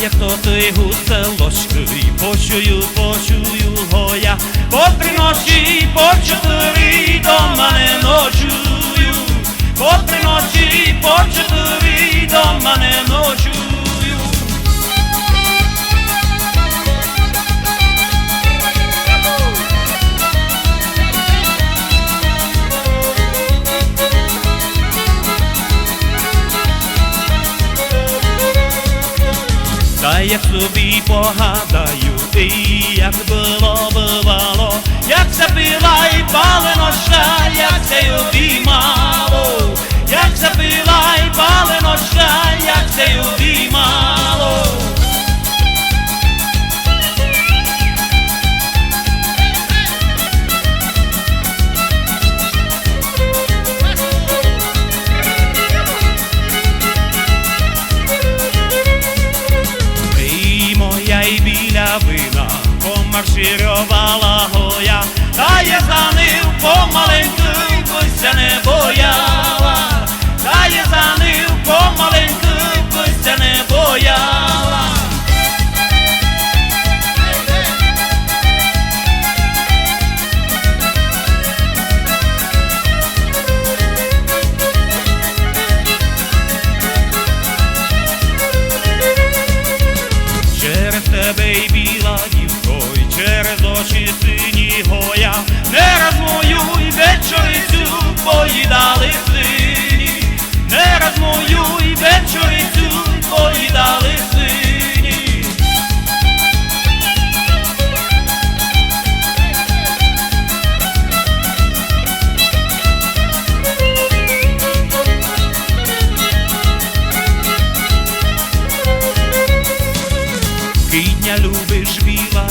веселочки, почую, почую гоя, по три ночі, по чотири до мене ночую, по три ночі, по чотири до мене ночую. Як собі погадаю, ти як було бувало, як запила і палено як це й помарширувала гоя, та я за ним помаленьку, бойся не бояла, та я за ним помаленьку, бойся не бояла. Через тебе й біла через очі сині гоя, не раз мою й вечорицю поїдали сині, не раз мою й вечорицю поїдали сині. Кидня любиш біла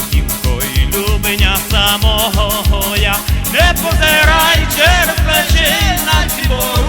самого я, не позирай через плечі на цібору мого,